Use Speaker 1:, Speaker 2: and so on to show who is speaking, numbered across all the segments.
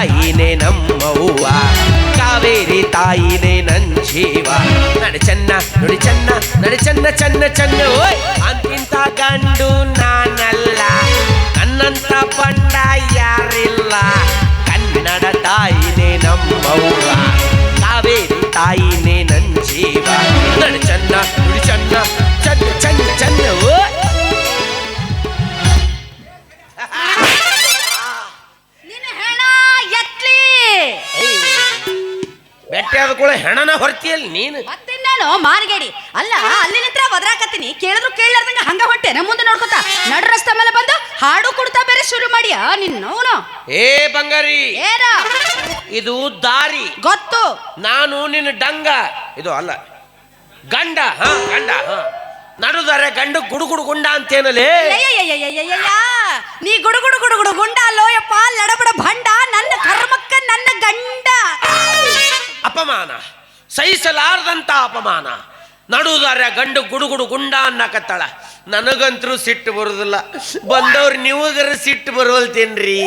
Speaker 1: ತಾಯಿನೇ ನಮ್ಮವ್ವ. ಕಾವೇರಿ ತಾಯಿನೇ ನನ್ ಜೀವ. ನಡೆ ಚೆನ್ನ, ನುಡಿ ಚೆನ್ನ, ನಡೆ ಚೆನ್ನ ಚೆನ್ನ ಚೆನ್ನ, ಓಯ್. ಅಂತಿಂತ ಗಂಡು ನಾನಲ್ಲ. ನನ್ನಂತ ಪಂಡ ಯಾರಿಲ್ಲ. ಕನ್ನಡ ತಾಯಿನೇ ನಮ್ಮವ್ವ. ಕಾವೇರಿ ತಾಯಿನೇ ನನ್ ಜೀವ. ನಡೆ ಚೆನ್ನ, ನುಡಿ ಬೆಟ್ಟ ಆದ ಕೂಡ ಹೆಣನ ಹೊರತಿಯಲ್ಲಿ ನೀನು?
Speaker 2: ಮತ್ತಿನ್ನೇನು ಮಾರ್ಗೇಡಿ. ಅಲ್ಲ ಅಲ್ಲಿ ನಿಂತ್ರ ಬದ್ರಾಕತ್ತೀನಿ ಕೇಳಿದ್ರು ಕೇಳಲಾರ್ದಂಗ ಹಂಗ ನಮ್ಮ ಮುಂದೆ ನೋಡ್ಕೊತ ನಡು ರಸ್ತೆ ಮೇಲೆ ಬಂದು ಹಾಡು ಕುಡ್ತಾ ಬೇರೆ ಶುರು ಮಾಡಿಯ? ನಿನ್ನವನು
Speaker 1: ಏ ಬಂಗಾರಿ!
Speaker 2: ಏನ?
Speaker 1: ಇದು ದಾರಿ.
Speaker 2: ಗೊತ್ತು.
Speaker 1: ನಾನು ನಿನ್ನ ಡಂಗ. ಇದು ಅಲ್ಲ ಗಂಡ ಹ ಗಂಡ ಹ. ನಡುದಾರೆ ಗಂಡು ಗುಡುಗುಡು ಗುಂಡ ಅಂತೇನಲೇ?
Speaker 2: ಅಯ್ಯಯ್ಯಯ್ಯಯ್ಯಯ್ಯಯ್ಯ. ನೀ ಗುಡುಗುಡು ಗುಡುಗುಡು ಗುಂಡ ಅಲ್ಲೋಯಪ್ಪ. ಲಡಬಡ ಭಂಡ ನನ್ನ ಕರ್ಮಕ್ಕ ನನ್ನ ಗಂಡ.
Speaker 1: ಅಪಮಾನ. ಸಹಿಸಲಾರದಂಥ ಅಪಮಾನ. ನಡುದಾರೆ ಗಂಡು ಗುಡುಗುಡು ಗುಂಡ ಅನ್ನಕತ್ತಾಳ. ನನಗಂತರೂ ಸಿಟ್ಟು ಬರುದಿಲ್ಲ. ಬಂದವ್ರು ನೀವಗರ ಸಿಟ್ಟು ಬರುವಲ್ತೇನ್ರಿ?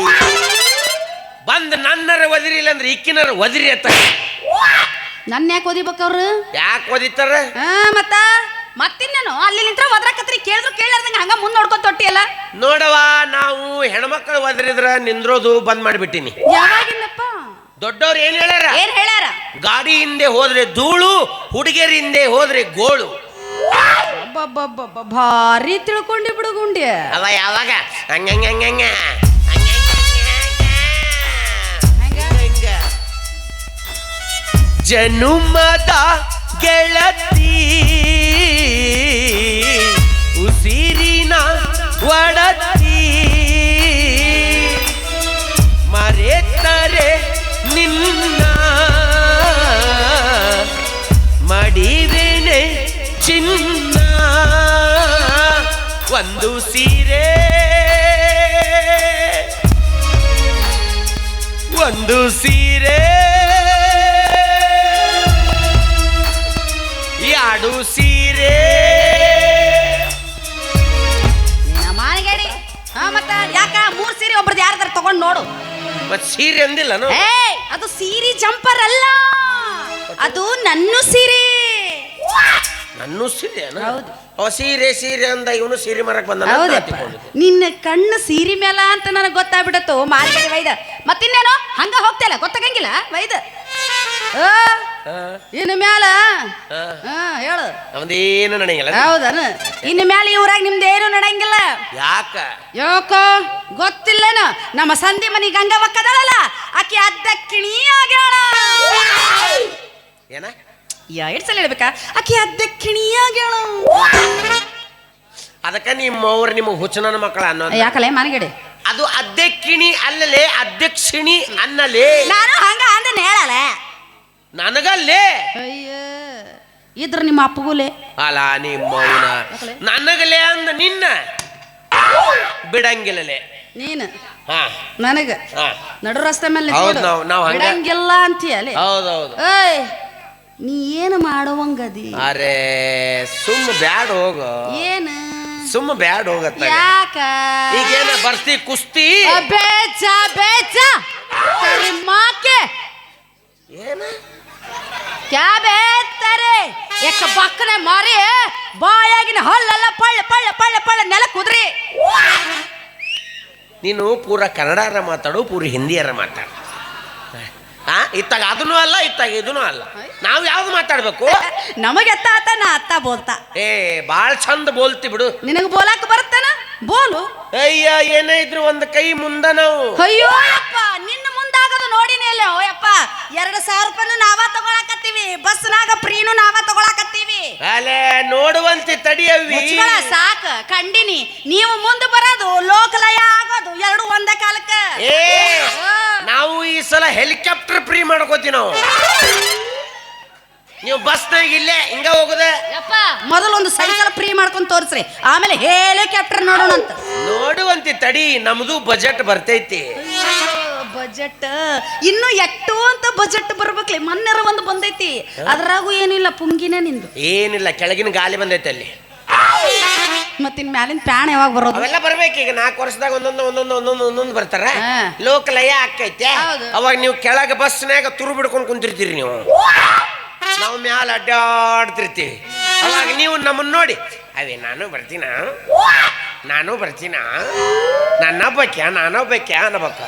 Speaker 1: ಬಂದ್ ನನ್ನರ ಒದಿರಿಲ್ಲ ಅಂದ್ರೆ ಇಕ್ಕಿನರ ಒದಿರಿ ಅತ್ತ.
Speaker 2: ನನ್ನ ಯಾಕೆ ಓದಿಬೇಕವ್ರು
Speaker 1: ಯಾಕೆ
Speaker 2: ಓದಿತಾರ ಮತ್ತ? ಮತ್ತಿನ್ನೇನು ಅಲ್ಲಿ ನಿಂತ್ರ ಒದ್ರಾಕತ್ರಿ. ಕೇಳಿದ್ರು ಕೇಳಾರ್ದಂಗ ಹಂಗ ಮುಂದ್ ನೋಡ್ಕೊಂತ ಹೊಟ್ಟಿಯಲ್ಲ
Speaker 1: ನೋಡವಾ ನಾವು ಹೆಣ್ಮಕ್ಳು ಒದರಿದ್ರ ನಿಂದ್ರೋದು ಬಂದ್ ಮಾಡಿಬಿಟ್ಟಿನಿ.
Speaker 2: ಯಾವಾಗಿಲ್ಲಪ್ಪ
Speaker 1: ದೊಡ್ಡವ್ರು ಏನ್ ಹೇಳ್ಯಾರ?
Speaker 2: ಏನ್ ಹೇಳ್ಯಾರ?
Speaker 1: ಗಾಡಿ ಹಿಂದೆ ಹೋದ್ರೆ ಧೂಳು ಹುಡುಗಿಯರ ಹಿಂದೆ ಹೋದ್ರೆ ಗೋಳು.
Speaker 2: ಅಬ್ಬಬ್ಬಬ್ಬಬ್ಬ, ಭಾರಿ ತಿಳ್ಕೊಂಡಿ ಬಿಡು ಗುಂಡಿ
Speaker 1: ಅವ ಯಾವಾಗ? ಹಂಗಂಗ ಹಂಗಂಗ ಜನುಮದ ಗೆಳತಿ ಉಸಿರಿನ ಒಡತಿ. ನಿನ್ನ ಮಡಿವೆನೆ ಚಿನ್ನ. ಒಂದು ಸೀರೆ. ಒಂದು ಸೀರೆ. ಎರಡು ಸೀರೆ.
Speaker 2: ಮಾನಗೇಡಿ ಹಾ, ಮತ್ತ ಯಾಕ ಮೂರ್ ಸೀರೆ ಒಬ್ರದ್ದು ಯಾರ್ದಾರ ತಗೊಂಡು ನೋಡು.
Speaker 1: ಮತ್ ಸೀರೆ ಅಂದಿಲ್ಲ
Speaker 2: ಅದು ಸೀರೆ ಜಂಪರ್ ಅಲ್ಲ. ಅದು ನನ್ನ ಸೀರೆ.
Speaker 1: ನನ್ನ ಸೀರೆ
Speaker 2: ಹೌದು.
Speaker 1: ಅವ ಸೀರೆ ಸೀರೆ ಅಂದ ಇವನು ಸೀರೆ ಮರಕ್ ಬಂದ
Speaker 2: ಹೌದಪ್ಪ ನಿನ್ನ ಕಣ್ಣು ಸೀರೆ ಮೇಲ ಅಂತ ನನಗೆ ಗೊತ್ತಾಗ್ಬಿಡತ್ತು. ಮಾರ್ಕೆಟ್ ವೈದ. ಮತ್ತಿನ್ನೇನು? ಹಂಗ ಹೋಗ್ತಿಲ್ಲ ಗೊತ್ತಾಗಂಗಿಲ್ಲ? ವೈದ. ಇನ್ನು ಮ್ಯಾಲ? ಹೇಳು.
Speaker 1: ನಮ್ದೇನು ನಡೆಯಲ್ಲ
Speaker 2: ಹೌದನ? ಇನ್ನು ಮ್ಯಾಲ ಇವ್ರಾಗ ನಿಮ್ದೇನು ನಡೆಯಂಗಿಲ್ಲ?
Speaker 1: ಯಾಕ?
Speaker 2: ಯಾಕೋ? ಗೊತ್ತಿಲ್ಲನ? ನಮ್ಮ ಸಂಧಿ ಮನಿ ಗಂಗವಕ್ಕದಳಲ್ಲ. ಆಕಿ ಕಿಣಿ ಆಗ್ಯಾಳ.
Speaker 1: ಏನ?
Speaker 2: ಎರಡು ಸಲ ಹೇಳ್ಬೇಕಾ? ಆಕಿ ಕಿಣಿ ಆಗ್ಯಾಳ.
Speaker 1: ಅದಕ್ಕ ನಿಮ್ಮ ಅವ್ರ ನಿಮ್ಮ ಹುಚ್ಚನ ಮಕ್ಕಳ ಅನ್ನೋದು.
Speaker 2: ಯಾಕಲೆ? ಮಾನಗಡೆ.
Speaker 1: ಅದು ಅಧ್ಯಕ್ಷಿಣಿ ಅಲ್ಲಲೇ ಅಧ್ಯಕ್ಷಿಣಿ ಅನ್ನಲೇ.
Speaker 2: ನಾನು ಹಂಗ ಅಂದ ಹೇಳಲ್ಲ
Speaker 1: ನನಗಲ್ಲೇ?
Speaker 2: ಅಯ್ಯ ಇದ್ರ ನಿಮ್ಮ ಅಪ್ಪಗುಲೆ?
Speaker 1: ಅಲ್ಲ ನಿಮ್ಮ ನನಗಲೆ ಅಂದ ನಿನ್ನ? ಬಿಡಂಗಿಲ್ಲಲೆ.
Speaker 2: ನೀನು? ನನಗ? ನಡು ರಸ್ತೆ ಮೇಲೆ ಬಿಡಂಗಿಲ್ಲ ಹೌದು
Speaker 1: ಹೌದೌದು.
Speaker 2: ಏಯ್ ನೀ ಏನು ಮಾಡುವಂಗದಿ?
Speaker 1: ಅರೆ ಸುಮ್ಮ ಬ್ಯಾಡ ಹೋಗು.
Speaker 2: ಏನು?
Speaker 1: ಸುಮ್ಮ ಬ್ಯಾಡ ಹೋಗತ್ತ
Speaker 2: ಯಾಕ?
Speaker 1: ಈಗೇನ ಬರ್ತಿ ಕುಸ್ತಿ?
Speaker 2: ಬೇಚ ಬೇಚ ಮಾಕೆ.
Speaker 1: ಏನು?
Speaker 2: क्या ಬೇತಾರೆ ಎಕ್ಕ ಬಕ್ಕನೆ ಮಾರಿ ಬಾಯಾಗಿನ ಹಲ್ಲೆಲ್ಲ ಪಳ್ಳ ಪಳ್ಳ ಪಳ್ಳ ಪಳ್ಳ ನೆಲ ಕುದ್ರಿ.
Speaker 1: ನೀನು ಪೂರ ಕನ್ನಡಾರ ಮಾತಾಡು ಪೂರ ಹಿಂದಿಯಾರ ಮಾತಾಡು. ಹಾ ಇತ್ತಾಗ ಅದನ್ನೂ ಅಲ್ಲ ಇತ್ತಾಗ ಇದನ್ನೂ ಅಲ್ಲ. ನಾವು ಯಾವ್ದು ಮಾತಾಡ್ಬೇಕು?
Speaker 2: ನಮಗೆ ಅತ್ತ ಆತ ನಾ ಅತ್ತ ಬೋಲ್ತಾ.
Speaker 1: ಏ ಬಾಳ್ ಚಂದ ಬೋಲ್ತಿ ಬಿಡು.
Speaker 2: ನಿನಗೆ ಬೋಲಾಕ ಬರುತ್ತಾನ? ಬೋಲು.
Speaker 1: ಅಯ್ಯ ಏನೇ ಇದ್ರು ಒಂದ್ ಕೈ ಮುಂದ ನಾವು.
Speaker 2: ಅಯ್ಯೋ ಅಪ್ಪ ನಿನ್ನ ಮುಂದಾಗದು ನೋಡಿನೇ ಅಲ್ಲ ಓಯಪ್ಪ ಎರಡು ಸಾವಿರ ರೂಪಾಯಿ ನಾವ ತಗೊಳಕತ್ತೀವಿ ಬಸ್ನಾಗ ಫ್ರೀನು ನಾವ ತಗೊಳಕತ್ತೀವಿ?
Speaker 1: ಅಲೆ ನೋಡುವಂತೆ ತಡಿಯವಿ
Speaker 2: ಮುಚ್ಕೊಳ ಸಾಕ ಕಂಡಿನಿ. ನೀವು ಮುಂದೆ ಬರೋದು ಲೋಕಲಯ ಆಗೋದು ಎರಡು ಒಂದೇ ಕಾಲಕ್ಕ.
Speaker 1: ಏ ನಾವು ಈ ಸಲ ಹೆಲಿಕಾಪ್ಟರ್ ಫ್ರೀ ಮಾಡ್ಕೋತೀವಿ ನಾವು. ನೀವು ಬಸ್ನಾಗ ಇಲ್ಲೇ ಹಿಂಗ ಹೋಗುದ?
Speaker 2: ಯಪ್ಪ ಮೊದಲು ಒಂದು ಸೈಕಲ್ ಫ್ರೀ ಮಾಡ್ಕೊಂಡು ತೋರಿಸ್ರಿ. ಆಮೇಲೆ ಹೆಲಿಕಾಪ್ಟರ್ ನೋಡೋಣ ಅಂತ
Speaker 1: ನೋಡುವಂತೆ ತಡಿ ನಮ್ದು ಬಜೆಟ್ ಬರ್ತೈತಿ.
Speaker 2: ಬಜೆಟ್. ಇನ್ನು ಎಟ್ಟು ಅಂತ ಬಜೆಟ್ ಬರ್ಬೇಕ್ಲಿ ಮೊನ್ನೆರ ಒಂದು ಬಂದೈತಿ. ಅದ್ರಾಗೂ ಏನಿಲ್ಲ ಪುಂಗಿನೇ ನಿಂದು.
Speaker 1: ಏನಿಲ್ಲ ಕೆಳಗಿನ ಗಾಲಿ ಬಂದೈತೆ ಅಲ್ಲಿ.
Speaker 2: ಮತ್ತಿನ್ ಮ್ಯಾಲಿನ ಪ್ಯಾನ್ ಯಾವಾಗ ಬರೋದು?
Speaker 1: ಅವೆಲ್ಲ ಬರ್ಬೇಕು ಈಗ ನಾಲ್ಕು ವರ್ಷದಾಗ ಒಂದೊಂದು ಒಂದೊಂದು ಒಂದೊಂದು ಒಂದೊಂದು ಬರ್ತಾರ. ಲೋಕಲಯ ಆಕೈತೆ. ಅವಾಗ ನೀವು ಕೆಳಗೆ ನಾಗ ತುರು ಬಿಡ್ಕೊಂಡು ಕುಂತಿರ್ತೀರಿ ನೀವು. ನಾವು ಮ್ಯಾಲ ಅಡ್ಡಾಡ್ತಿರ್ತೀವಿ. ಅವಾಗ ನೀವು ನಮ್ಮನ್ನ ನೋಡಿ ಅವೇ ನಾನು ಬರ್ತೀನ? ನಾನು ಬರ್ತೀನ? ನಾನೊಬ್ಬಕ್ಯ ನಾನೊಬ್ಬಕ್ಯ? ಅನ್ನಬೇಕ.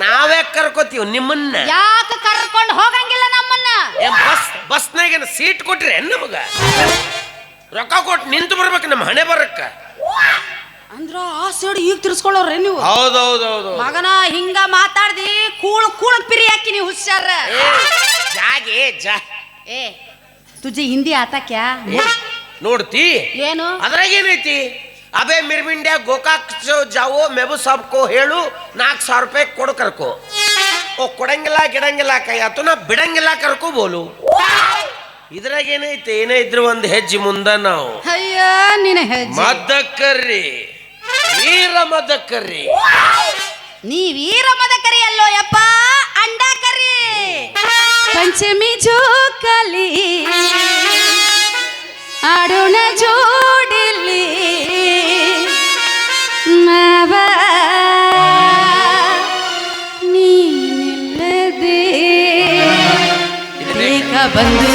Speaker 1: ನಾವೇ ಕರ್ಕೋತೀವಿ ನಿಮ್ಮನ್ನ.
Speaker 2: ಯಾಕೆ ಕರ್ಕೊಂಡು ಹೋಗಂಗಿಲ್ಲ ನಮ್ಮನ್ನ?
Speaker 1: ಏನ್ ಬಸ್ ಬಸ್ನಾಗ ಸೀಟ್ ಕೊಟ್ರಿ ನಮಗ? ರೊಕ್ಕ ಕೊಟ್ಟು ನಿಂತು ಬರ್ಬೇಕು ನಮ್ಮ ಹಣೆ ಬರಕ್ಕ.
Speaker 2: ಅಂದ್ರ ಆ ಸೈಡ್ ಈಗ ತಿರ್ಸ್ಕೊಳ್ಳೋರ್ರಿ ನೀವು.
Speaker 1: ಹೌದೌದೌದು.
Speaker 2: ಮಗನ ಹಿಂಗ ಮಾತಾಡ್ದಿ ಕೂಳು ಕೂಳು ಪಿರಿ ಹಾಕಿ ನೀವು ಹುಷಾರ.
Speaker 1: ಜಾಗೆ ಜಾ.
Speaker 2: ಏ ತುಜಿ ಹಿಂದಿ ಆತ ಕ್ಯಾ
Speaker 1: ನೋಡ್ತಿ?
Speaker 2: ಏನು?
Speaker 1: ಅದ್ರಾಗ ಏನೈತಿ? ಅಬೇ ಮಿರ್ಮಿಂಡ್ಯಾ ಗೋಕಾಕ್ ಜಾವು ಮೆಬು ಸಾಬ್ಕೋ ಹೇಳು ನಾಲ್ಕು ಸಾವಿರ ರೂಪಾಯಿ ಕೊಡು ಕರ್ಕೋ ಓ ಕೊಡಂಗಿಲ್ಲ ಗಿಡಂಗಿಲ್ಲ ಕೈ ಆತು ನಾ ಬಿಡಂಗಿಲ್ಲ ಕರ್ಕೋ ಬೋಲು ಇದ್ರಾಗ ಏನೈತೆ ಏನೇ ಇದ್ರು ಒಂದು ಹೆಜ್ಜೆ ಮುಂದ ನಾವು
Speaker 2: ಅಯ್ಯ ನಿನ್ನ ಹೆಜ್ಜೆ
Speaker 1: ಮದಕರ್ರಿ ವೀರ ಮದಕರ್ರಿ
Speaker 2: ನೀ ವೀರ ಮದಕರಿ ಅಲ್ಲೋ ಯಪ್ಪ ಅಂಡ ಕರಿ ಪಂಚಮಿ ಜೋಕಲಿ ಅರುಣ ಜೋಡಿಲಿ ಬಂದು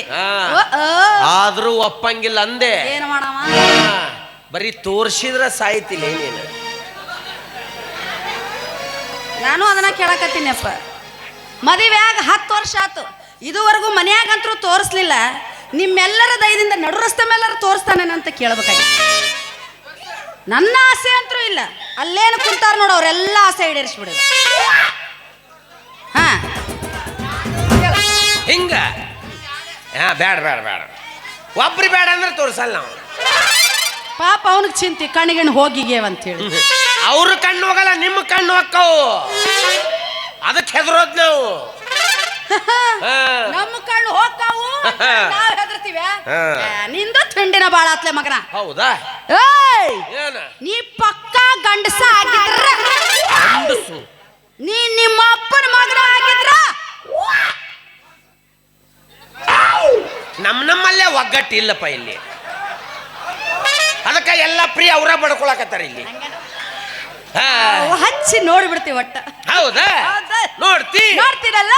Speaker 1: ಹಾ.
Speaker 2: ಓ.
Speaker 1: ಆದ್ರೂ ಒಪ್ಪಂಗಿಲ್ಲ ಅಂದೆ.
Speaker 2: ಏನು ಮಾಡವ
Speaker 1: ಹಾ, ಬರೀ ತೋರ್ಸಿದ್ರ ಸಾಯ್ತಿಲ್ಲ ಏನೇನು.
Speaker 2: ನಾನು ಅದನ್ನ ಕೇಳಕತ್ತೀನಪ್ಪ ಮದುವೆಯಾಗ ಹತ್ತು ವರ್ಷ ಆತು. ಇದುವರೆಗೂ ಮನ್ಯಾಗಂತರೂ ತೋರಿಸ್ಲಿಲ್ಲ. ನಿಮ್ಮೆಲ್ಲರ ದಯದಿಂದ ನಡು ರಸ್ತೆ ಮೇಲಾರು ತೋರಿಸ್ತಾನೇನಂತ ಕೇಳ್ಬೇಕಾಗಿ ನನ್ನ ಆಸೆ ಅಂತೂ ಇಲ್ಲ. ಅಲ್ಲೇನು ಕುಂತಾರ ನೋಡು ಅವರೆಲ್ಲ ಆಸೆ ಈಡೇರಿಸ್ಬಿಡೋದು. ಹಾ.
Speaker 1: ಹಿಂಗ. ಹಾ ಬೇಡ ಬೇಡ ಬೇಡ ಒಬ್ರು ಬೇಡ ಅಂದ್ರೆ ತೋರಿಸಲ್ಲ ನಾವು.
Speaker 2: ಪಾಪ ಅವನಿಗೆ ಚಿಂತಿ ಕಣ್ಣಿಗೆ ಹೋಗಿಗೇವ್ ಅಂತ ಹೇಳಿ
Speaker 1: ಅವ್ರ ಕಣ್ಣು ಹೋಗಲ್ಲ ನಿಮ್ಮ ಕಣ್ಣು ಹೊಕ್ಕವು ಅದಕ್ಕೆ ಹೆದರೋದ್ ನಾವು.
Speaker 2: ನಮ್ಮ ಕಣ್ಣು ಹೋಗ್ತಾವು. ನಾವು ಹೆದರ್ತೀವ. ನಿಂದು ತಿಂಡಿನ ಬಾಳ ಆತ್ಲೆ ಮಗನ.
Speaker 1: ಹೌದಾ?
Speaker 2: ಏಯ್!
Speaker 1: ಏನ?
Speaker 2: ನೀ ಪಕ್ಕ ಗಂಡಸ ಆಗಿದ್ರ. ನೀ ನಿಮ್ಮ ಅಪ್ಪನ ಮಗನ ಆಗಿದ್ರ.
Speaker 1: ನಮ್ ನಮ್ಮಲ್ಲೇ ಒಗ್ಗಟ್ಟು ಇಲ್ಲಪ್ಪ ಇಲ್ಲಿ. ಅದಕ್ಕೆ ಎಲ್ಲ ಪ್ರಿಯ ಅವರ ಬಡ್ಕೊಳಕತ್ತಾರ ಇಲ್ಲಿ. ಹಾ.
Speaker 2: ಹಚ್ಚಿ ನೋಡ್ಬಿಡ್ತೀವಿ ಒಟ್ಟ.
Speaker 1: ಹೌದಾ?
Speaker 2: ಹೌದಾ?
Speaker 1: ನೋಡ್ತಿ?
Speaker 2: ನೋಡ್ತೀರಲ್ಲ?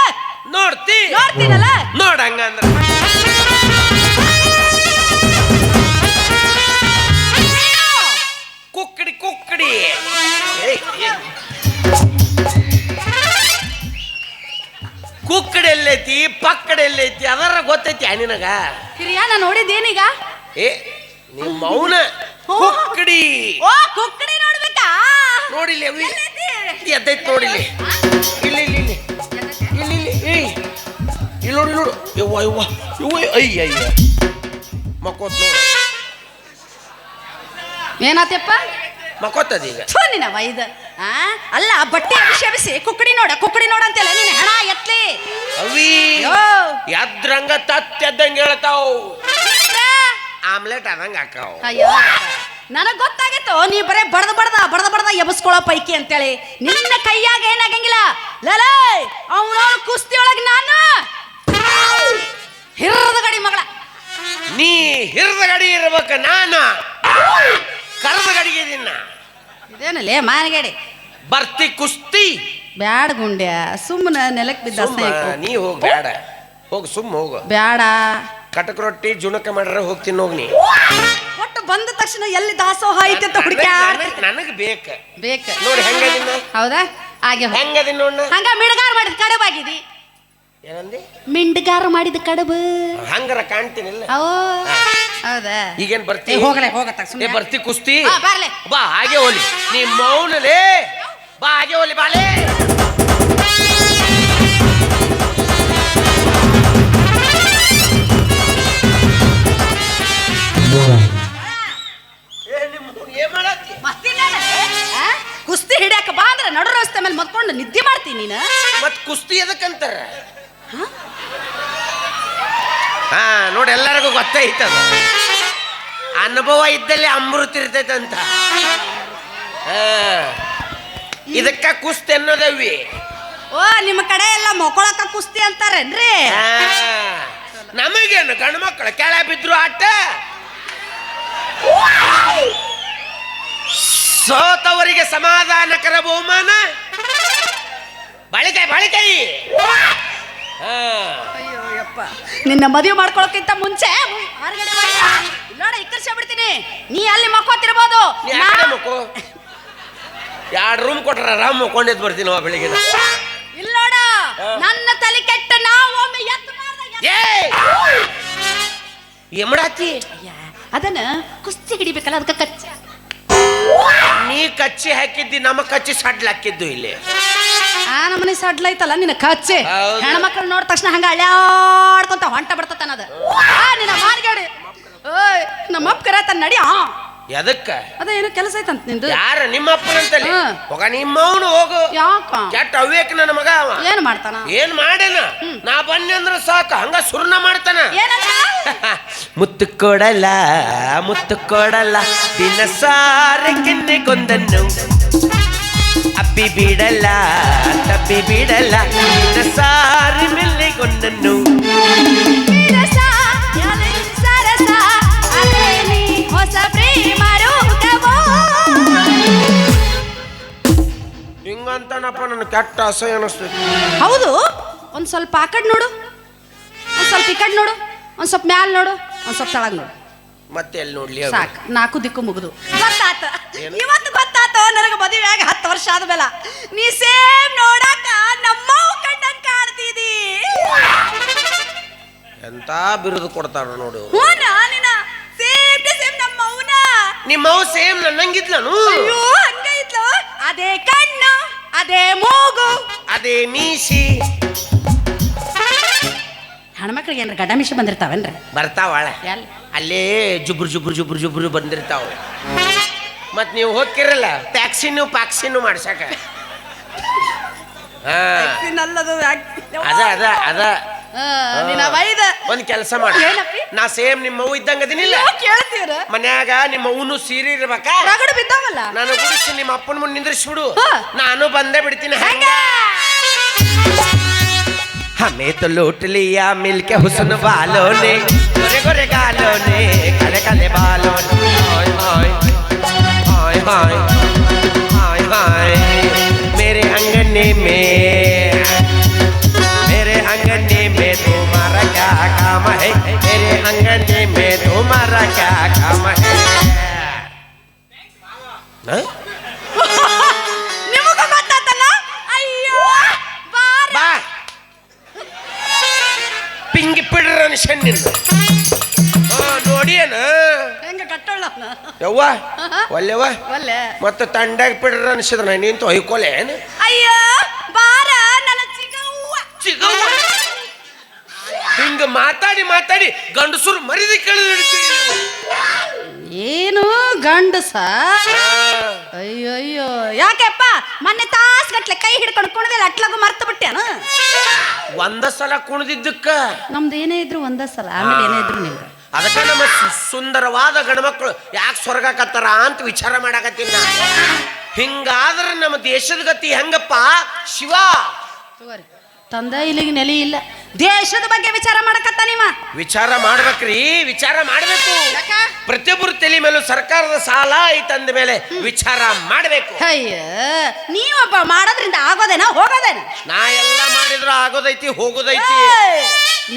Speaker 1: ನೋಡ್ತಿ?
Speaker 2: ನೋಡ್ತೀರಲ್ಲ?
Speaker 1: ನೋಡಂಗಂದ್ರ ಕುಕ್ಕಡಿ ಕುಕ್ಕಡಿ. ಕುಕ್ಕಡಿ ಎಲ್ಲೈತಿ ಪಕ್ಕಡೆ ಎಲ್ಲೈತಿ ಅದರ ಗೊತ್ತೈತಿ ನಿನಗ?
Speaker 2: ಹಿರಿಯ ನಾ ನೋಡಿದ್ದೇನೀಗ?
Speaker 1: ಏ ನಿಮ್ಮ ಮೌನ ಕುಕ್ಕಡಿ
Speaker 2: ಓ ಕುಕ್ಕಡಿ ನೋಡ್ಬೇಕಾ?
Speaker 1: ನೋಡಿಲಿ ಅವಿ? ಎದ್ದೈತಿ ನೋಡಿಲಿ. ಇಲ್ಲಿ ಇಲ್ಲಿ ಇಲ್ಲಿ. ಇಲ್ಲಿ ಇಲ್ಲಿ ಇಲ್ಲಿ ನೋಡಿ ನೋಡು. ಯವ್ವ ಯವ್ವ ಯವ್ವ ಅಯ್ಯ ಅಯ್ಯ. ಮಕ್ಕೋತ್ ನೋಡು.
Speaker 2: ಏನಾತಪ್ಪ?
Speaker 1: ಮಕ್ಕೋತದ ಈಗ.
Speaker 2: ಥು ನಿನ್ನ ವೈದ. ಆ? ಅಲ್ಲ ಬಟ್ಟೆ ಅಭಿಷೇಕಿಸಿ. ಕುಕ್ಕಡಿ ನೋಡ ಕುಕ್ಕಡಿ ನೋಡ ಅಂತೆಲ್ಲ ನೀನು. ಹಣ ಎತ್ಲಿ.
Speaker 1: ಅವಿ
Speaker 2: ಯೋ.
Speaker 1: ಎದ್ರಂಗ ತತ್ತೆದ್ದಂಗ ಹೇಳ್ತಾವ್. ಆಮ್ಲೆಟ್ ಆದಂಗ ಹಾಕಾವ್.
Speaker 2: ಅಯ್ಯೋ. ನನಗೆ ಗೊತ್ತಾಗಿತ್ತು ನೀ ಬರೇ ಬಡದ ಬಡದ ಬಡದ ಬಡದ ಎಬಸ್ಕೊಳ್ಳೋ ಪೈಕಿ ಅಂತೇಳಿ. ನಿನ್ನ ಕೈಯಾಗ ಏನಾಗಂಗಿಲ್ಲ. ಲಲೇ ಅವನ ಕುಸ್ತಿ ಒಳಗೆ ನಾನು. ಹಿರದ ಗಡಿ ಮಗಳ.
Speaker 1: ನೀ ಹಿರದ ಗಡಿ ಇರ್ಬೇಕ ನಾನು. ಕರದ ಗಡಿಗೆ ಇದೀನ
Speaker 2: ಇದೇನಲ್ಲೇ ಮಾನಗಡಿ.
Speaker 1: ಬರ್ತಿ ಕುಸ್ತಿ.
Speaker 2: ಬ್ಯಾಡ ಗುಂಡ್ಯ ಸುಮ್ಮನೆ ನೆಲಕ್ಕೆ ಬಿದ್ದ
Speaker 1: ಸುಮ್ಮ ನೀ ಹೋಗ್ ಬೇಡ ಹೋಗ್ ಸುಮ್ಮ ಹೋಗು.
Speaker 2: ಬ್ಯಾಡ.
Speaker 1: ಕಟಕ್ ರೊಟ್ಟಿ ಜುಣಕ ಮಾಡ್ರೆ ಹೋಗ್ತೀನಿ ಹೋಗ್ ನೀ.
Speaker 2: ಒಟ್ಟು ಬಂದ ತಕ್ಷಣ ಎಲ್ಲಿ ದಾಸೋಹ ಐತೆ ಅಂತ ಹುಡುಕ
Speaker 1: ನನಗೆ ಬೇಕ.
Speaker 2: ಬೇಕ.
Speaker 1: ನೋಡಿ ಹೆಂಗದಿನ
Speaker 2: ಹೌದಾ? ಹಾಗೆ
Speaker 1: ಹೆಂಗದಿನ ನೋಡ
Speaker 2: ಹಂಗ ಮಿಡ್ಗಾರ ಮಾಡಿದ ಕಡಬಾಗಿದಿ
Speaker 1: ಏನಂದಿ?
Speaker 2: ಮಿಂಡ್ಗಾರ ಮಾಡಿದ ಕಡಬು.
Speaker 1: ಹಂಗಾರ ಕಾಣ್ತೀನಿಲ್ಲ.
Speaker 2: ಓ ಹೌದಾ?
Speaker 1: ಈಗೇನ್ ಬರ್ತಿ?
Speaker 2: ಏ, ಹೋಗಲೆ, ಹೋಗತ್ತ,
Speaker 1: ಏ ಬರ್ತಿ ಕುಸ್ತಿ?
Speaker 2: ಹಾ, ಬರ್ಲೆ.
Speaker 1: ಬಾ ಹಾಗೆ ಹೋಲಿ ನೀ ಮೌನಲೇ. ಬಾ ಹಾಗೆ ಹೋಲಿ ಬಾಲೆ. ಏ, ನಿಮ್ಮ ಅವ್ನ್ ಏನ್ ಮಾಡತ್ತಿ?
Speaker 2: ಮತ್ತಿನ್ನೇನ? ಆ? ಕುಸ್ತಿ ಹಿಡಿಯಕ ಬಾ ಅಂದ್ರೆ ನಡು ರಸ್ತೆ ಮೇಲೆ ಮತ್ಕೊಂಡು ನಿದ್ದೆ ಮಾಡ್ತೀನಿ ನೀನು.
Speaker 1: ಮತ್ ಕುಸ್ತಿ ಎದಕ್ಕಂತಾರ? ಹಾ ನೋಡಿ ಎಲ್ಲರಿಗೂ ಗೊತ್ತೈತದ. ಅನುಭವ ಇದ್ದಲ್ಲಿ ಅಮೃತ ಇರ್ತೈತಂತ. ಇದಕ್ಕ ಕುಸ್ತಿ ಅನ್ನೋದವಿ
Speaker 2: ಓ ನಿಮ್ಮ ಕಡೆ ಎಲ್ಲ ಮಕ್ಕಳಕ್ಕ ಕುಸ್ತಿ ಅಂತಾರೇನ್ರಿ.
Speaker 1: ನಮಗೇನು ಗಂಡು ಮಕ್ಕಳು ಕೆಳ ಬಿದ್ರು ಆಟ? ಸೋತವರಿಗೆ ಸಮಾಧಾನಕರ ಬಹುಮಾನ? ಬಾಳಿಕಾಯಿ ಬಾಳಿಕಾಯಿ ಹಾ.
Speaker 2: ಅಯ್ಯೋ ಯಪ್ಪ ನಿನ್ನ ಮದುವೆ ಮಾಡ್ಕೊಳಕ್ಕಿಂತ ಮುಂಚೆ ಇಲ್ಲೋಡ ಇಕ್ಕರ್ಸ ಬಿಡ್ತೀನಿ ನೀ ಅಲ್ಲಿ ಮಕ್ಕೋತಿರ್ಬೋದು.
Speaker 1: ಆ ಎರಡು ರೂಮ್ ಕೊಟ್ರ ಆರಾಮ್ ಮುಕ್ಕೊಂಡಿದ್ ಬರ್ತೀನಿ ಅವ ಬೆಳಿಗ್ಗೆ.
Speaker 2: ಇಲ್ಲೋಡ
Speaker 1: ಹಾ.
Speaker 2: ನನ್ನ ತಲೆ ಕೆಟ್ಟ ನಾವು ಒಮ್ಮೆ ಎತ್ತು
Speaker 1: ಎಮ್ಮಡಾತಿ?
Speaker 2: ಅದನ್ನ ಕುಸ್ತಿ ಹಿಡಿಬೇಕಲ್ಲ ಅದಕ್ಕೆ ಕಚ್ಚ
Speaker 1: ನೀ ಕಚ್ಚಿ ಹಾಕಿದ್ದಿ ನಮ್ಮ ಕಚ್ಚಿ ಸಡ್ಲ ಹಾಕಿದ್ದು ಇಲ್ಲಿ.
Speaker 2: ಆ ನಮ್ಮನೆ ಸಡ್ಲ ಐತಲ್ಲ ನಿನ್ನ ಕಚ್ಚೆ. ಹೆಣ್ಮಕ್ಳು ನೋಡಿದ ತಕ್ಷಣ ಹಂಗ ಅಳ್ಯಾಡ್ಕೊಂತ ಹೊಂಟ ಬರ್ತತನದ ನಿನ್ನ ಮಾರ್ಗಾಡಿ. ಓಯ್ ನಮ್ಮ ಅಪ್ಪ ಕರತಾನ ನಡಿ ಆ.
Speaker 1: ಎದಕ್ಕ?
Speaker 2: ಅದ ಏನೋ ಕೆಲಸ ಐತಂತ ನಿಂದು.
Speaker 1: ಯಾರ ನಿಮ್ಮ ಅಪ್ಪನಂತಲ್ಲಿ
Speaker 2: ಹಾ.
Speaker 1: ಹೋಗ ನಿಮ್ಮವನು ಹೋಗು.
Speaker 2: ಯಾಕ?
Speaker 1: ಕೆಟ್ಟ ಅವ್ಯಕ್ ನನ್ನ ಮಗ ಅವ.
Speaker 2: ಏನ್ ಮಾಡ್ತಾನ?
Speaker 1: ಏನ್ ಮಾಡೇನ ನಾ ಬನ್ನಿ ಅಂದ್ರ ಸಾಕು. ಹಂಗ ಸುರ್ಣ ಮಾಡ್ತಾನ.
Speaker 2: ಏನಂತ
Speaker 1: ಮುತ್ತು ಕೊಡಲ್ಲ ಮುತ್ತು ಕೊಡಲ್ಲ. ದಿನ ಸಾರೆ ಕೆನ್ನೆ ಕೊಂದನ್ನು. ಅಪ್ಪಿ ಬಿಡಲ್ಲ ತಪ್ಪಿ ಬಿಡಲ್ಲ. ದಿನ ಸಾರಿ ಹಿಂಗಂತನಪ್ಪ ನನ್ನ ಕೆಟ್ಟ ಅಸಹ್ಯ ಅನಿಸ್ತೈತಿ.
Speaker 2: ಹೌದು ಒಂದು ಸ್ವಲ್ಪ ಆ ಕಡೆ ನೋಡು ಒಂದು ಸ್ವಲ್ಪ ಈ ಕಡೆ ನೋಡು ಒಂದು ಸ್ವಲ್ಪ ಮ್ಯಾಲ ನೋಡು ಒಂದು ಸ್ವಲ್ಪ ತಳಗ್ ನೋಡು.
Speaker 1: ಮತ್ತೆ ಎಲ್ಲಿ ನೋಡ್ಲಿ ಸಾಕು
Speaker 2: ಸಾಕ್ ನಾಲ್ಕು ದಿಕ್ಕು ಮುಗಿದು. ಗೊತ್ತಾತ
Speaker 1: ಏನು?
Speaker 2: ಇವತ್ತು ಗೊತ್ತಾತ ನನಗೆ ಮದುವೆ ಆಗ ಹತ್ತು ವರ್ಷ ಆದ್ಮೇಲೆ. ನೀ ಸೇಮ್ ನೋಡಾಕ ನಮ್ಮ ಕಂಡಂಗ್ ಕಾಣ್ತಿದಿ.
Speaker 1: ಎಂತ ಬಿರುದು ಕೊಡ್ತಾರ ನೋಡು.
Speaker 2: ಹೂನ ನಿನ ಸೇಮ್ ಟು ಸೇಮ್ ನಿಮ್ಮ
Speaker 1: ನಿಮ್ಮವ್ ಸೇಮ್ ನನ್ನಂಗಿದ್ಲನು?
Speaker 2: ಅಯ್ಯೋ ಹಂಗ ಇದ್ಲು. ಅದೇ ಅದೇ ಮೂಗು.
Speaker 1: ಅದೇ ಮೀಸಿ
Speaker 2: ಹೆಣ್ಮಕ್ಳಿಗೆ ಏನ್ರ ಗಡ ಮೀಸಿ ಬಂದಿರ್ತಾವೇನ್ರ?
Speaker 1: ಬರ್ತಾವಳ
Speaker 2: ಎಲ್ಲಿ?
Speaker 1: ಅಲ್ಲೇ ಜುಬ್ರು ಜುಬ್ರು ಜುಬ್ರು ಜುಬ್ರು ಬಂದಿರ್ತಾವ. ಮತ್ ನೀವು ಹೋಗ್ತಿರಲ್ಲ ಟ್ಯಾಕ್ಸಿನು ಪಾಕ್ಸಿನು ಮಾಡ್ಸಕ. ಹಾ. ಅದ ಅದ ಅದ. ಒಂದ್ ಕೆಲಸ ಮಾಡಿ
Speaker 2: ಏನಪ್ಪಿ?
Speaker 1: ನಾ ಸೇಮ್ ನಿಮ್ಮ ಅವ್ವ ಇದ್ದಂಗ ಅದೀನಿಲ್ಲ
Speaker 2: ಕೇಳ್ತೀರ
Speaker 1: ಮನ್ಯಾಗ ನಿಮ್ಮ ಅವ್ನು ಸೀರೆ ಇರ್ಬೇಕಾ
Speaker 2: ರಗಡು ಬಿದ್ದಾವಲ್ಲ
Speaker 1: ನಾನು ಗುಡಿಸಿ ನಿಮ್ಮ ಅಪ್ಪನ ಮುಂದೆ ನಿಂದ್ರಿಸ್ಬಿಡು
Speaker 2: ಹಾ.
Speaker 1: ನಾನು ಬಂದೇ ಬಿಡ್ತೀನಿ
Speaker 2: ಹೆಂಗ
Speaker 1: हमें तो लूट लिया मिलके हुस्न वालों ने गोरे गोरे गालों ने काले काले बालों ने हाय हाय हाय हाय हाय हाय मेरे अंगने में काम है मेरे अंगने में तुम्हारा क्या काम है हाँ?
Speaker 2: ನಿಮಗ ಗೊತ್ತಾತಲ್ಲ ಅಯ್ಯೋ ಬಾರ
Speaker 1: ಬಾ ಪಿಂಗಿ ಪಿಡ್ರ ನಿನ್ನ ಹಾ ನೋಡಿಯೇನ
Speaker 2: ಹೆಂಗ ಕಟ್ಟೋಳ
Speaker 1: ಯವ್ವ ಒಲ್ಲೆವ್ವ
Speaker 2: ಒಲ್ಲೆ
Speaker 1: ಮತ್ತೆ ತಂಡಾಗ ಪಿಡ್ರ ಅನ್ಸಿದ್ರ ನಿಂತು ಹೊಯ್ಕೊಲೆ ಏನು
Speaker 2: ಅಯ್ಯೋ
Speaker 1: ಮಾತಾಡಿ ಮಾತಾಡಿ ಗಂಡಸರು ಮರಿದಿ ಕೇಳಿದ್ ಹಿಡಿತೀರಿ ನೀವು.
Speaker 2: ಏನು ಗಂಡಸ? ಅಯ್ಯೋ ಅಯ್ಯೋ ಯಾಕೆಪ್ಪ? ಮೊನ್ನೆ ತಾಸ್ ಗಟ್ಲೆ ಕೈ ಹಿಡ್ಕೊಂಡು ಕುಣದಿಲ್ಲ ಅಟ್ಲಾಗು ಮರ್ತು ಬಿಟ್ಟೆನು?
Speaker 1: ಒಂದ ಸಲ ಕುಣಿದಿದ್ದಕ್ಕ.
Speaker 2: ನಮ್ದು ಏನೇ ಇದ್ರು ಒಂದ ಸಲ ಆಮೇಲೆ ಏನೇ ಇದ್ರು ನಿಮ್ಗೆ
Speaker 1: ಅದಕ್ಕೆ ನಮ್ಮ ಸುಂದರವಾದ ಗಂಡ್ಮಕ್ಳು ಯಾಕೆ ಸ್ವರ್ಗಕತ್ತಾರ ಅಂತ ವಿಚಾರ ಮಾಡಾಕತ್ತೀನಿ ಹಿಂಗಾದ್ರೆ ನಮ್ಮ ದೇಶದ ಗತಿ ಹೆಂಗಪ್ಪ? ಶಿವ.
Speaker 2: ತಂದೆ ಇಲ್ಲಿಗೆ ನೆಲೆ ಇಲ್ಲ. ದೇಶದ ಬಗ್ಗೆ ವಿಚಾರ ಮಾಡಕತ್ತ ನಿಮ್ಮ
Speaker 1: ವಿಚಾರ ಮಾಡ್ಬೇಕ್ರಿ ವಿಚಾರ ಮಾಡ್ಬೇಕು? ಪ್ರತಿಯೊಬ್ಬರು ತಲೆ ಮೇಲೂ ಸರ್ಕಾರದ ಸಾಲ ಐತಂದ ಮೇಲೆ ವಿಚಾರ ಮಾಡ್ಬೇಕು.
Speaker 2: ಅಯ್ಯ ನೀವಪ್ಪ ಮಾಡೋದ್ರಿಂದ ಆಗೋದೇನ ಹೋಗೋದೇನ?
Speaker 1: ನಾ ಎಲ್ಲ ಮಾಡಿದ್ರು ಆಗೋದೈತಿ ಹೋಗೋದೈತಿ.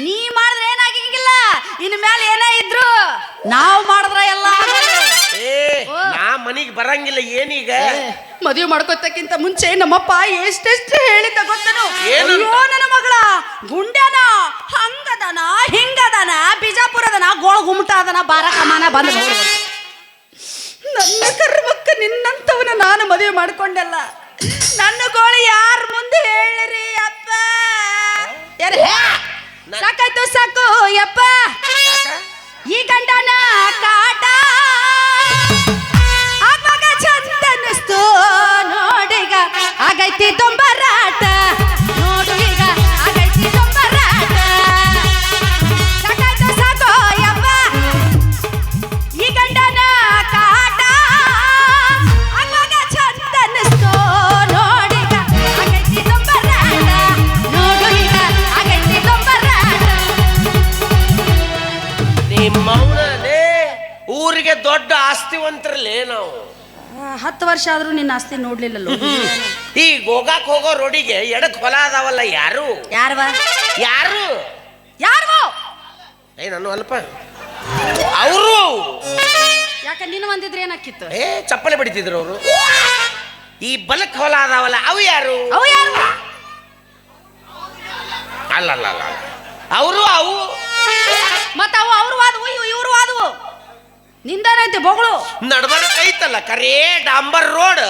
Speaker 2: ನೀ ಮಾಡಿದ್ರೆ ಏನಾಗಿಲ್ಲ ಇನ್ ಮೇಲೆ ಏನೇ ಇದ್ರು ನಾವು ಮಾಡಿದ್ರ ಎಲ್ಲ
Speaker 1: ಏ ಮನಿಗೆ ಬರಂಗಿಲ್ಲ ಏನೀಗ?
Speaker 2: ಮದುವೆ ಮಾಡ್ಕೋತಕ್ಕಿಂತ ಮುಂಚೆ ನಮ್ಮಪ್ಪ ಎಷ್ಟೆಷ್ಟು ಹೇಳಿದ್ದ ಗೊತ್ತನು? ಅಯ್ಯೋ ನನ್ನ ಮಗಳ. ಗುಂಡ್ಯಾನ ಹಂಗದನ ಹಿಂಗದನ ಬಿಜಾಪುರದನ ಗೋಳ ಗುಮಟ ಅದನ ಬಾರ ಕಮಾನ ಬಂದು ನನ್ನ ಕರ್ಮಕ್ಕ ನಿನ್ನಂತವನ ನಾನು ಮದುವೆ ಮಾಡ್ಕೊಂಡಲ್ಲ. ನನ್ನ ಗೋಳು ಯಾರ ಮುಂದೆ ಹೇಳಿರಿ ಅಪ್ಪ? ಯಾರು? ಹೇ?
Speaker 1: ನ-
Speaker 2: ಸಾಕಾಯ್ತು ಸಾಕು ಯಪ್ಪ? ಈ ಗಂಡನ ಕಾಟ ವರ್ಷ ಆದ್ರೂ ನಿನ್ನ ಆಸ್ತಿ ನೋಡ್ಲಿಲ್ಲಲ್ಲ?
Speaker 1: ಈ ಗೋಗಾಕ್ ಹೋಗೋ ರೋಡಿಗೆ ಎಡಕ್ ಹೊಲ ಅದಾವಲ್ಲ ಯಾರು?
Speaker 2: ಯಾರವ?
Speaker 1: ಯಾರು?
Speaker 2: ಯಾರು
Speaker 1: ಏ ನಾನು ಅಲ್ಪ. ಅವರು!
Speaker 2: ಯಾಕೆ ನಿನ್ನ ಒಂದಿದ್ರೆ ಏನಾಕಿತ್ತು
Speaker 1: ಏ ಚಪ್ಪಲಿ ಬಡಿತಿದ್ರು ಅವರು. ಈ ಬಲಕ್ ಹೊಲ ಅದಾವಲ್ಲ ಅವು ಯಾರು?
Speaker 2: ಅವು ಯಾರು?
Speaker 1: ಅಲ್ಲ ಅಲ್ಲ ಅಲ್ಲ ಅವರು ಅವು.
Speaker 2: ಮತ್ತ ಅವು ಅವ್ರು ವಾದವು ಇವರು ಇವ್ರು ವಾದವು ನಿಂದನೈತಿ ಬೊಗಳು.
Speaker 1: ನಡ್ಬರ್ಕ್ ಐತಲ್ಲ ಕರೇ ಡಾಂಬರ್ ರೋಡ್.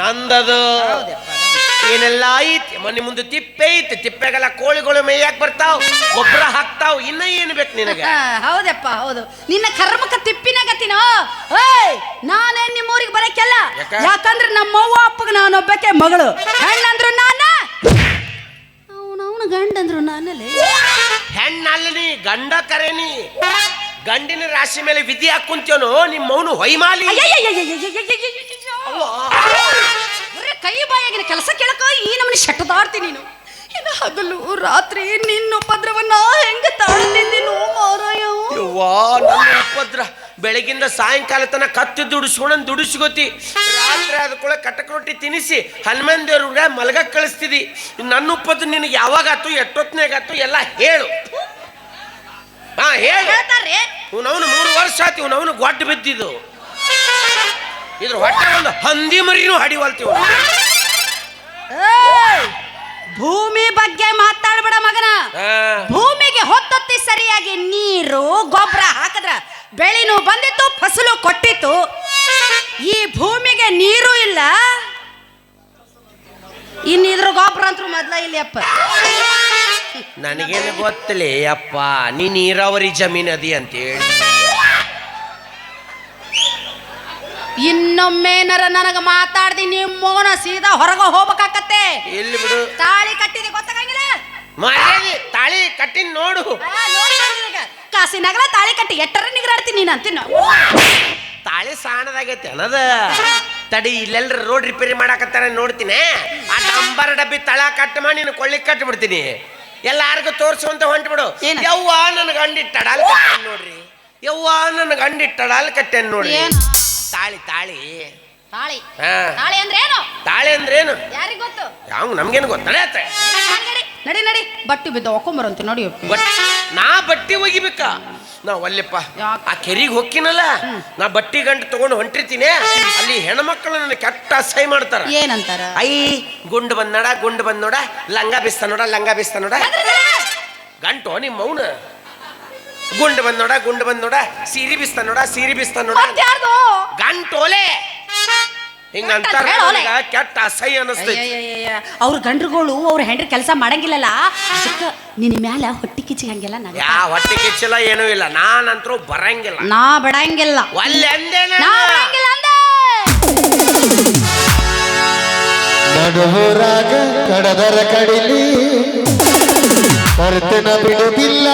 Speaker 1: ನಂದದು. ಏನೆಲ್ಲ ಐತಿ? ಮನೆ ಮುಂದೆ ತಿಪ್ಪೆ ಐತಿ. ತಿಪ್ಪೆಗೆಲ್ಲ ಕೋಳಿಗಳು ಮೇಯಕ್ ಬರ್ತಾವ್ ಗೊಬ್ಬರ ಹಾಕ್ತಾವ್ ಇನ್ನ ಏನ್ ಬೇಕು ನಿನಗೆ?
Speaker 2: ಹೌದಪ್ಪ ಹೌದು. ನಿನ್ನ ಕರ್ಮಕ ತಿಪ್ಪಿನಾಗತ್ತಿನೋ ಏಯ್ ನಾನೇ ನಿಮ್ಮೂರಿಗೆ ಬರಕ್ಕೆಲ್ಲ.
Speaker 1: ಯಾಕ?
Speaker 2: ಯಾಕಂದ್ರೆ ನಮ್ಮ ಅವ್ವ ಅಪ್ಪಗ ನಾನೊಬ್ಬಕ್ಕೆ ಮಗಳು. ಹೆಣ್ಣಂದ್ರು ನಾನ. ಅವನವನ ಗಂಡಂದ್ರು ನಾನಲ್ಲಿ.
Speaker 1: ಹೆಣ್ಣಲ್ಲಿ ಗಂಡ ಕರೇನಿ ಗಂಡಿನ ರಾಶಿ ಮೇಲೆ ವಿಧಿ ಹಾಕುಂತ್ಯೋನು ನಿಮ್ಮ ಅವನು ಹೊಯ್ಮಾಲಿ.
Speaker 2: ಕೈ ಬಾಯಾಗಿನ ಕೆಲಸ ಕೇಳಕ ಈ ನಮ್ಮನೆ ಶಟ್ಟದಾಡ್ತಿ ನೀನು ಹಗಲು ರಾತ್ರಿ ನಿನ್ನ ಉಪದ್ರವನ್ನ ಹೆಂಗ ತಾಳ್ತಿದ್ದೀನೋ ಮಾರಾಯ
Speaker 1: ಉಪದ್ರ ಬೆಳಗಿಂದ ಸಾಯಂಕಾಲ ತನಕ ಕತ್ತಿ ದುಡಿಸ್ಕೊಂಡ್ ದುಡಿಸ್ಕೋತಿ ರಾತ್ರಿ ಅದಕ್ಕೊಳ ಕಟಕ ರೊಟ್ಟಿ ತಿನ್ನಿಸಿ ಹನುಮಾನ್ ದೇವ್ರ ಮಲಗಕ್ ಕಳಿಸ್ತಿದಿ ನನ್ನ ಉಪದ್ರ ನಿನಗೆ ಯಾವಾಗ ಯಾವಾಗಾತು ಎಷ್ಟೊತ್ನಾಗಾತು ಎಲ್ಲ ಹೇಳು ಹಾ ಹೇಳು.
Speaker 2: ಹೇಳ್ತಾರ್ರಿ
Speaker 1: ಇವನವನು ಮೂರು ವರ್ಷ ಆಯ್ತು ಇವನವನು ಗೊಡ್ಡ ಬಿದ್ದಿದ್ದು. ಇದ್ರ ಹೊಟ್ಟೆ ಒಂದು ಹಂದಿ ಮರಿನೂ ಹಡಿವಲ್ತೀವ
Speaker 2: ಏಯ್! ಭೂಮಿ ಬಗ್ಗೆ ಮಾತಾಡ್ಬೇಡ ಮಗನ. ಭೂಮಿಗೆ ಹೊತ್ತೊತ್ತಿ ಸರಿಯಾಗಿ ನೀರು ಗೊಬ್ಬರ ಹಾಕಿದ್ರ ಬೆಳಿನೂ ಬಂದಿತ್ತು ಫಸಲು ಕೊಟ್ಟಿತ್ತು. ಈ ಭೂಮಿಗೆ ನೀರು ಇಲ್ಲ. ಇನ್ನು ಇದ್ರ ಗೊಬ್ಬರ ಅಂತೂ ಮೊದ್ಲ ಇಲ್ಲಿ ಅಪ್ಪ.
Speaker 1: ನನಗೇನು ಗೊತ್ತಲೇ ಅಪ್ಪ ನೀ ನೀರಾವರಿ ಜಮೀನ್ ಅದಿ ಅಂತೇಳಿ
Speaker 2: ಏನಾರ ನನಗ ಮಾತಾಡ್ದಿ ನಿಮ್ಮೋನ ಸೀದಾ ಹೊರಗ ಹೋಗ್ಬೇಕಾಕತ್ತೆ.
Speaker 1: ಇಲ್ಲಿ ಬಿಡು.
Speaker 2: ತಾಳಿ ಕಟ್ಟಿದೆ ಗೊತ್ತಾಗಂಗಿಲ್ಲ?
Speaker 1: ಮರ್ಯಾದೆ ತಾಳಿ ಕಟ್ಟಿನ ನೋಡು.
Speaker 2: ಆ, ನೋಡಿ ನೋಡಿ ನಿನಗ. ಕಾಸಿನಾಗಲ ತಾಳಿ ಕಟ್ಟಿ ಎಟ್ಟರ ನಿಗರಾಡ್ತೀನಿ ನೀನು ಅಂತೀನಿ
Speaker 1: ತಾಳಿ ಸಾಣದಾಗೈತೆ ಅನ್ನದ. ತಡಿ ಇಲ್ಲೆಲ್ಲರ ರೋಡ್ ರಿಪೇರಿ ಮಾಡಾಕತ್ತಾರ ನೋಡ್ತೀನಿ. ಆ ಡಂಬರ್ ಡಬ್ಬಿ ತಳ ಕಟ್ ಮಾಡಿ ನೀನು ಕೊಳ್ಳಿ ಕಟ್ಟಿ ಬಿಡ್ತೀನಿ ಎಲ್ಲಾರ್ಗು ತೋರ್ಸುವಂತ ಹೊಂಟು ಬಿಡು
Speaker 2: ಏನ?
Speaker 1: ಯವ್ವ ನನ್ನ ಗಂಡಿ ಟಡಾಲ್ ಕಟ್ಟೆನ್ ನೋಡ್ರಿ. ಯವ್ವ ನನ್ನ ಗಂಡಿ ಟಡಾಲ್ ಕಟ್ಟೆನ್ ನೋಡ್ರಿ.
Speaker 2: ಏನು?
Speaker 1: ತಾಳಿ ತಾಳಿ.
Speaker 2: ತಾಳಿ.
Speaker 1: ಹಾ.
Speaker 2: ತಾಳಿ ಅಂದ್ರೆ ಏನು
Speaker 1: ತಾಳಿ ಅಂದ್ರೇನು?
Speaker 2: ಯಾರಿಗ್ ಗೊತ್ತು?
Speaker 1: ಯಾವ ನಮ್ಗೇನು ಗೊತ್ತಡತ್ತೆ
Speaker 2: ನಡಿ, ನಡಿ ನಡಿ. ಬಟ್ಟಿ ಬಿದ್ದ ಒಕ್ಕೊಂಬರಂತೆ ನೋಡಿ
Speaker 1: ನಾ ಬಟ್ಟಿ ಒಗಿಬೇಕಾ. ನಾ ಒಲ್ಲೆಪ್ಪ? ಆ ಕೆರಿಗೆ ಹೊಕ್ಕಿನಲ್ಲ ನಾ ಬಟ್ಟಿ ಗಂಟು ತಗೊಂಡು ಹೊಂಟಿರ್ತೀನಿ. ಅಲ್ಲಿ ಹೆಣ್ಮಕ್ಳು ನನ್ನ ಕೆಟ್ಟ ಅಸಹ್ಯ ಮಾಡ್ತಾರ.
Speaker 2: ಏನಂತಾರ?
Speaker 1: ಐ ಗುಂಡು ಬಂದ್ ನೋಡ ಗುಂಡು ಬಂದ್ ನೋಡ ಲಂಗ ಬಿಸ್ತ ನೋಡ ಲಂಗ ಬಿಸ್ತ ನೋಡ. ಗಂಟು ನಿಮ್ಮ ಮೌನ. ಗುಂಡು ಬಂದ್ ನೋಡ ಗುಂಡು ಬಂದ್ ನೋಡ ಸೀರಿ ಬಿಸ್ತ ನೋಡ ಸೀರಿ ಬಿಸ್ತ ನೋಡ.
Speaker 2: ಗಂಟು.
Speaker 1: ನನಗ ಕೆಟ್ಟ ಅಸಹ್ಯ ಅನಸ್ತೈತಿ.
Speaker 2: ಅವ್ರ ಗಂಡ್ರುಗಳು ಅವ್ರ ಹೆಂಡ್ರಿ ಕೆಲಸ ಮಾಡಂಗಿಲ್ಲಲ್ಲ. ಅದಕ್ಕ ನಿನ್ನ ಮ್ಯಾಲ ಹೊಟ್ಟಿ ಕಿಚ್ಚಿ ಹಂಗಿಲ್ಲ ನಗ
Speaker 1: ಯಾ ಹೊಟ್ಟೆ ಕಿಚ್ಚಲ ಏನೂ ಇಲ್ಲ. ನಾನಂತರೂ ಬರಂಗಿಲ್ಲ.
Speaker 2: ನಾ ಬಿಡಂಗಿಲ್ಲ.
Speaker 1: ಒಲ್ಲೆ ಅಂದೆ
Speaker 2: ನಾ
Speaker 1: ಬರಂಗಿಲ್ಲ
Speaker 2: ಬಿಡಂಗಿಲ್ಲ ಅಂದೆ.
Speaker 3: ನಡುವರಾಗ ಕಡದರ ಕಡಿಲಿ ಕರ್ತನ ಬಿಡುವುದಿಲ್ಲ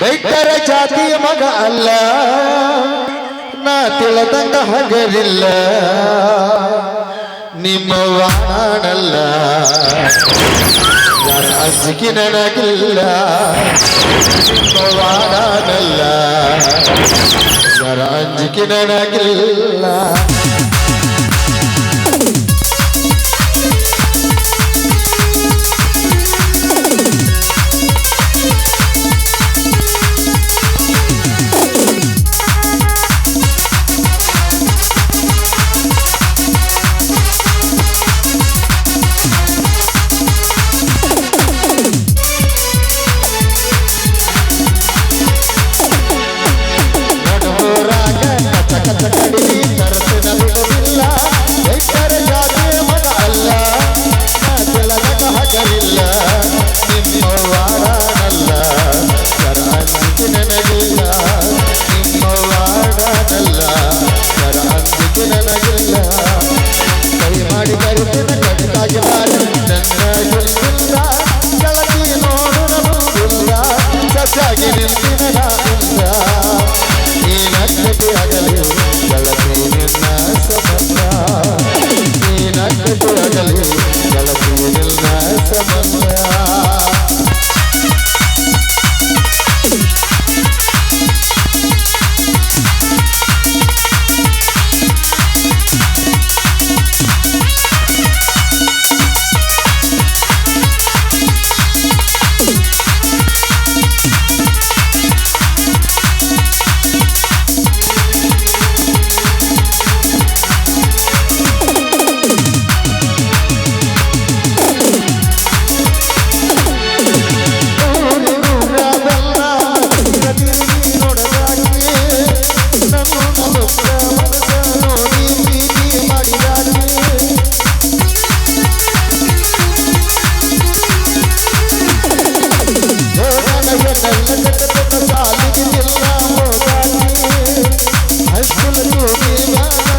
Speaker 3: ಬೈತರ ಜಾತಿಯ ಮಗ ಅಲ್ಲ. ನಾ ತಿಳದಂಗ ಹಗರಿಲ್ಲ ನಿಮ್ಮ ವಾಣಲ್ಲ ಅಂಜಿಕೆ ನನಗಿಲ್ಲ. ನಿಮ್ಮ ವಾಣಲ್ಲ ಯಾರ ಅಂಜಿಕೆ ನನಗಿಲ್ಲ. ভালোবেসে